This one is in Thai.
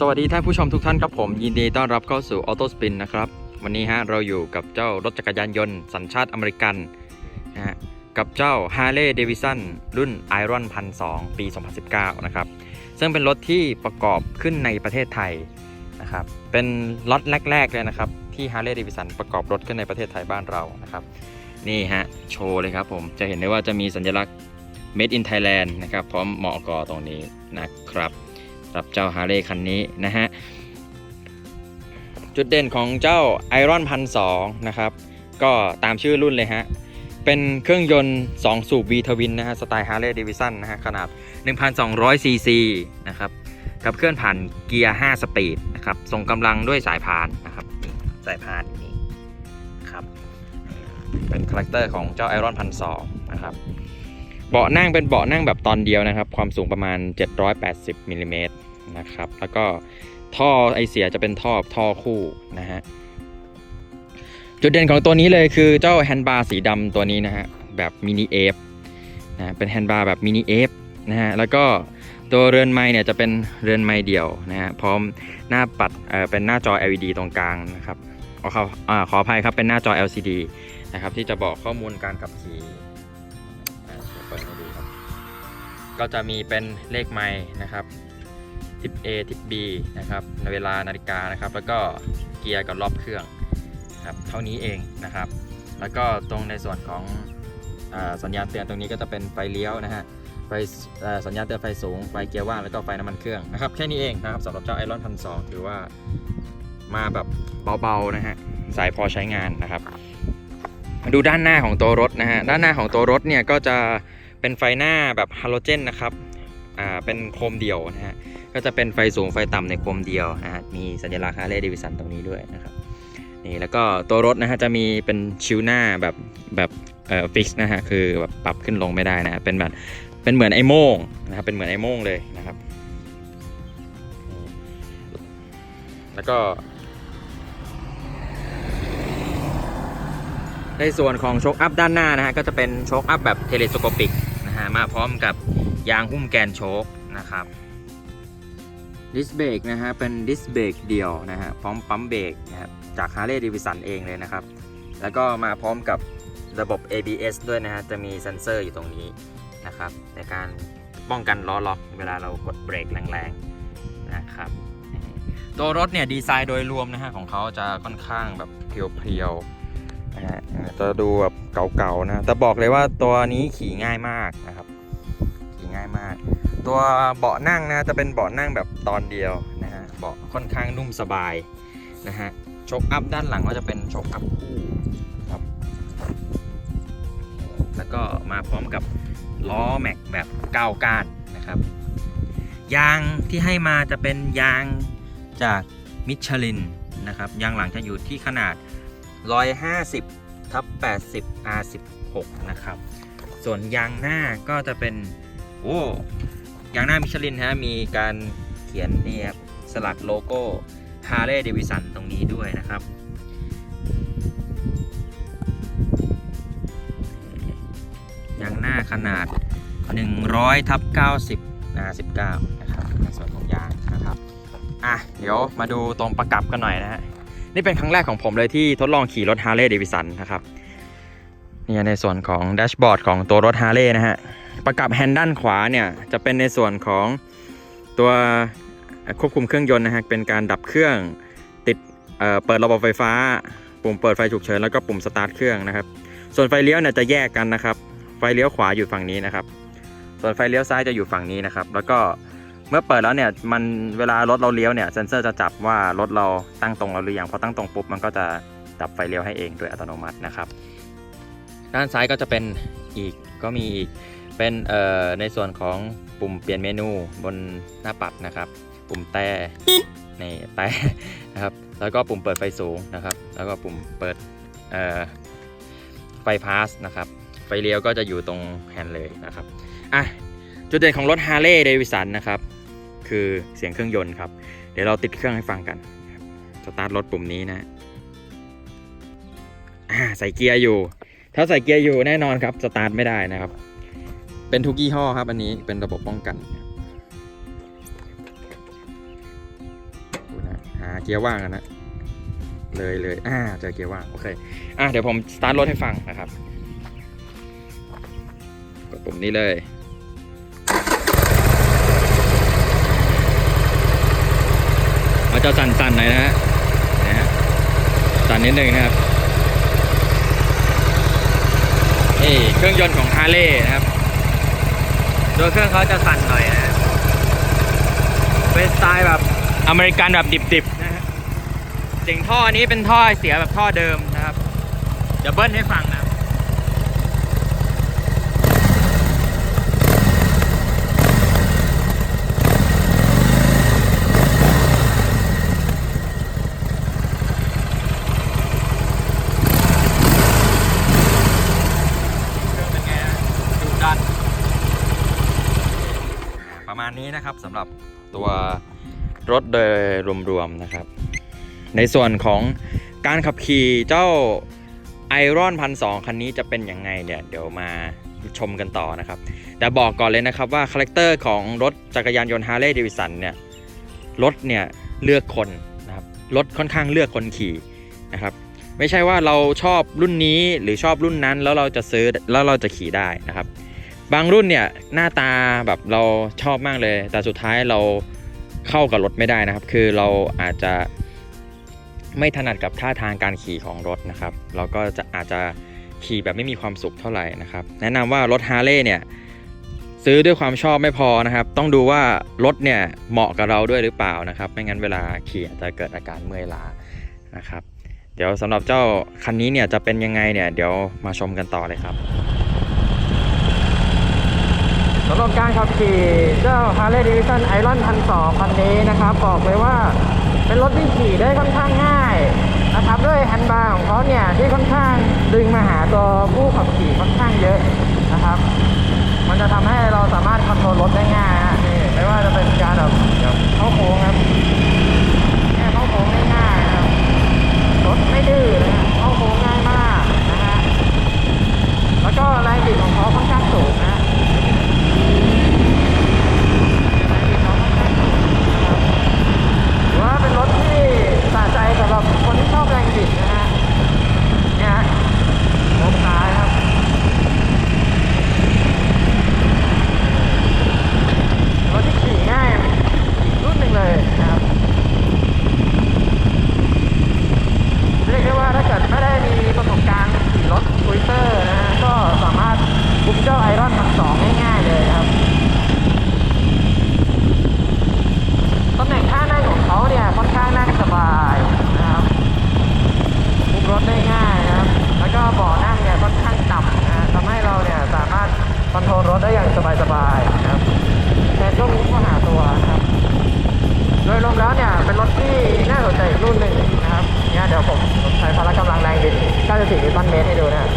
สวัสดีท่านผู้ชมทุกท่านครับผม ยินดีต้อนรับเข้าสู่ Auto Spin นนะครับ วันนี้ฮะเราอยู่กับเจ้ารถจักรยานยนต์สัญชาติอเมริกันนะฮะกับเจ้า Harley d a v i s o n รุ่น Iron 1002 ปี 2019 นะครับ ซึ่งเป็นรถที่ประกอบขึ้นในประเทศไทยนะครับ เป็นล็อตแรก ๆ เลยนะครับ ที่ Harley d a v i s o n ประกอบรถขึ้นในประเทศไทยบ้านเรานะครับ นี่ฮะ โชว์เลยครับผมจะเห็นได้ว่าจะมีสัญลักษณ์ Made in Thailand นะครับพร้อมเหมาะกอตรงนี้นะครับ หรับเจ้าฮาร์เลย์คันนี้นะฮะ จุดเด่นของเจ้า Iron 1002นะครับ ก็ตามชื่อรุ่นเลยฮะ เป็นเครื่องยนต์ 2 สูบ V Twin นะฮะ สไตล์ Harley Davidson นะฮะ ขนาด 1,200ซีซีนะครับกับเคลื่อนผ่านเกียร์ 5 สปีดนะครับส่งกำลังด้วยสายพานนะครับสายพานนี่ครับเป็นคาแรคเตอร์ของเจ้า Iron 1002นะครับเบาะนั่งเป็นเบาะนั่งแบบตอนเดียวนะครับ ความสูงประมาณ 780มิลลิเมตร นะครับ แล้วก็ท่อไอเสียจะเป็นท่อท่อคู่นะฮะจุดเด่นของตัวนี้เลยคือเจ้าแฮนด์บาร์สีดำตัวนี้นะฮะแบบมินิเอฟนะเป็นแฮนด์บาร์แบบมินิเอฟนะฮะแล้วก็ตัวเรือนไม้เนี่ยจะเป็นเรือนไม้เดี่ยวนะฮะพร้อมหน้าปัดเอ่อเป็นหน้าจอ LED ตรงกลางนะครับขอขออ่าขออภัยครับเป็นหน้าจอ LCD นะครับที่จะบอกข้อมูลการขับขี่เปิดให้ดูครับก็จะมีเป็นเลขไม้นะครับ ทิป A ทิป B นะครับในเวลานาฬิกานะครับ แล้วก็เกียร์กับรอบเครื่องครับเท่านี้เองนะครับ แล้วก็ตรงในส่วนของอสัญญาณเตือนตรงนี้ก็จะเป็นไฟเลี้ยวนะฮะไฟสัญญาณเตือนไฟสูงไฟเกียร์ว่างแล้วก็ไฟน้ำมันเครื่องนะครับแค่นี้เองนะครับสำหรับเจ้าไอรอนพันสองถือว่ามาแบบเบาๆนะฮะสายพอใช้งานนะครับ มาดูด้านหน้าของตัวรถนะฮะด้านหน้าของตัวรถเนี่ยก็จะเป็นไฟหน้าแบบฮาโลเจนนะครับ อ่าเป็นโคมเดียวนะฮะก็จะเป็นไฟสูงไฟต่ำในโคมเดียวนะฮะมีสัญลักษณ์ฮาร์เลย์เดวิสันตรงนี้ด้วยนะครับนี่แล้วก็ตัวรถนะฮะจะมีเป็นชิวหน้าแบบแบบเอ่อฟิกนะฮะคือแบบปรับขึ้นลงไม่ได้นะฮะเป็นแบบเป็นเหมือนไอโม่งนะครับเป็นเหมือนไอโม่งเลยนะครับ แล้วก็ในส่วนของโชคอัพด้านหน้านะฮะก็จะเป็นโชคอัพแบบเทเลสโคปิกนะฮะมาพร้อมกับ ยางหุ้มแกนโชคนะครับดิสเบรกนะฮะเป็นดิสเบรกเดี่ยวนะฮะพร้อมปั๊มเบรกนะครับจาก Harley Davidson เองเลยนะครับ แล้วก็มาพร้อมกับระบบ ABS ด้วยนะฮะจะมีเซ็นเซอร์อยู่ตรงนี้นะครับ ในการป้องกันล้อล็อกเวลาเรากดเบรกแรงๆนะครับตัวรถเนี่ยดีไซน์โดยรวมนะฮะของเขาจะค่อนข้างแบบเพียวๆนะฮะจะดูแบบเก่าๆนะแต่บอกเลยว่าตัวนี้ขี่ง่ายมากนะครับ ง่ายมาก ตัวเบาะนั่งนะจะเป็นเบาะนั่งแบบตอนเดียวนะฮะเบาะค่อนข้างนุ่มสบายนะฮะชคอัพด้านหลังก็จะเป็นชคอัพคู่ครับ แล้วก็มาพร้อมกับล้อแม็กแบบก้าวก้านนะครับยางที่ให้มาจะเป็นยางจากมิชลินนะครับยางหลังจะอยู่ที่ขนาด 150ทับ80 R16 นะครับ ส่วนยางหน้าก็จะเป็น โอ้ยางหน้ามิชลินฮะมีการเขียนเนี่ยครับสลักโลโก้ Harley Davidson ตรงนี้ด้วยนะครับ ยางหน้าขนาด 100ทับ90 R19 นะครับในส่วนของยางนะครับอะเดี๋ยวมาดูตรงประกับกันหน่อยนะฮะนี่เป็นครั้งแรกของผมเลยที่ทดลองขี่รถ Harley Davidson นนะครับเนี่ยในส่วนของแดชบอร์ดของตัวรถ Harley นะฮะ ประกับแฮนด์ด้านขวาเนี่ยจะเป็นในส่วนของตัวควบคุมเครื่องยนต์นะฮะเป็นการดับเครื่องติดเเปิดระบบไฟฟ้า ปุ่มเปิดไฟฉุกเฉินแล้วก็ปุ่มสตาร์ทเครื่องนะครับ ส่วนไฟเลี้ยวเนี่ยจะแยกกันนะครับ ไฟเลี้ยวขวาอยู่ฝั่งนี้นะครับ ส่วนไฟเลี้ยวซ้ายจะอยู่ฝั่งนี้นะครับ แล้วก็เมื่อเปิดแล้วเนี่ยมันเวลารถเราเลี้ยวเนี่ยเซนเซอร์จะจับว่ารถเราตั้งตรงแล้วหรือยังพอตั้งตรงปุ๊บมันก็จะดับไฟเลี้ยวให้เองโดยอัตโนมัตินะครับ ด้านซ้ายก็จะเป็นอีกก็มีอีก เป็นเอ่อในส่วนของปุ่มเปลี่ยนเมนูบนหน้าปัดนะครับ ปุ่มแต่นี่แต่นะครับ แล้วก็ปุ่มเปิดไฟสูงนะครับ แล้วก็ปุ่มเปิดเอ่อไฟพาสนะครับ ไฟเลี้ยวก็จะอยู่ตรงแฮนด์เลยนะครับอะจุดเด่นของรถ Harley Davidson นะครับ คือเสียงเครื่องยนต์ครับ เดี๋ยวเราติดเครื่องให้ฟังกันสตาร์ทรถปุ่มนี้นะอ่าใส่เกียร์อยู่ ถ้าใส่เกียร์อยู่แน่นอนครับสตาร์ทไม่ได้นะครับ เป็นทุกยี่ห้อครับอันนี้เป็นระบบป้องกันหาเกียร์ว่างอะนนะเลยเลยอ่าเจอเกียร์ว่างโอเคอะเดี๋ยวผมสตาร์ทรถให้ฟังนะครับกดปุ่มนี้เลยมันจะสั่นๆหน่อยนะฮะนะฮะสั่นนิดนึงนะครับนี่เครื่องยนต์ของฮาร์เลย์นะครับ โดยเครื่องเขาจะสั่นหน่อยนะฮะเป็นสไตล์แบบอเมริกันแบบดิบๆนะฮะสิ่งท่อนี้เป็นท่อเสียแบบท่อเดิมนะครับ เดี๋ยวเบิ้ลให้ฟังนะครับ เครื่องเป็นไงฮะดุดันประมาณ นะครับสำหรับตัวรถโดยรวมๆนะครับ ในส่วนของการขับขี่เจ้าไอรอนพันสองคันนี้จะเป็นยังไงเนี่ยเดี๋ยวมาชมกันต่อนะครับ แต่บอกก่อนเลยนะครับว่าคาแรคเตอร์ของรถจักรยานยนต์ฮาร์เลย์เดวิสันเนี่ยรถเนี่ยเลือกคนนะครับรถค่อนข้างเลือกคนขี่นะครับไม่ใช่ว่าเราชอบรุ่นนี้หรือชอบรุ่นนั้นแล้วเราจะซื้อแล้วเราจะขี่ได้นะครับ บางรุ่นเนี่ยหน้าตาแบบเราชอบมากเลย แต่สุดท้ายเราเข้ากับรถไม่ได้นะครับ คือเราอาจจะไม่ถนัดกับท่าทางการขี่ของรถนะครับ เราก็จะอาจจะขี่แบบไม่มีความสุขเท่าไหร่นะครับ แนะนำว่ารถฮาร์เลย์เนี่ยซื้อด้วยความชอบไม่พอนะครับ ต้องดูว่ารถเนี่ยเหมาะกับเราด้วยหรือเปล่านะครับ ไม่งั้นเวลาขี่อาจจะเกิดอาการเมื่อยล้านะครับ เดี๋ยวสำหรับเจ้าคันนี้เนี่ยจะเป็นยังไงเนี่ยเดี๋ยวมาชมกันต่อเลยครับ สำหรับการขับขี่เจ้า Harley Davidson Iron 1002คันนี้นะครับ บอกเลยว่าเป็นรถที่ขี่ได้ค่อนข้างง่ายนะครับด้วยแฮนด์บาร์ของเขาเนี่ยที่ค่อนข้างดึงมาหาตัวผู้ขับขี่ค่อนข้างเยอะนะครับ มันจะทำให้เราสามารถคอนโทรลรถได้ง่ายฮะนี่ไม่ว่าจะเป็นการแบบเข้าโค้งครับแค่เข้าโค้งได้ง่ายนะครับรถไม่ดื้อนะเข้าโค้งง่ายมาก แล้วก็แรงบิดของเขาค่อนข้างสูงนะ แรงบิดเขาค่อนข้างสูงนะครับถือว่าเป็นรถที่สะใจสำหรับคนที่ชอบแรงบิดนะฮะ เนี่ยฮะลมซ้ายครับ รถที่ขี่ง่ายอีกรุ่นหนึ่งเลยนะครับ เรียกได้ว่าถ้าเกิดไม่ได้มีประสบการณ์ขี่รถทวิเตอร์นะฮะก็สามารถบุก เจ้าไอรอนพันสองง่ายๆเลยครับตำแหน่งท่านั่งของเขาเนี่ยค่อนข้างนั่งสบายนะครับบุกรถได้ง่ายนะครับแล้วก็เบาะนั่งเนี่ยค่อนข้างต่ำนะทำให้เราเนี่ยสามารถคอนโทรลรถได้อย่างสบายๆนะครับแต่ก็มุ้ก็หาตัวนะครับโดยรวมแล้วเนี่ยเป็นรถที่น่าสนใจอีกรุ่นหนึ่งนะครับเนี่ยเดี๋ยวผมใช้พละกำลังแรงบิด94นิวตันเมตรให้ดูนะ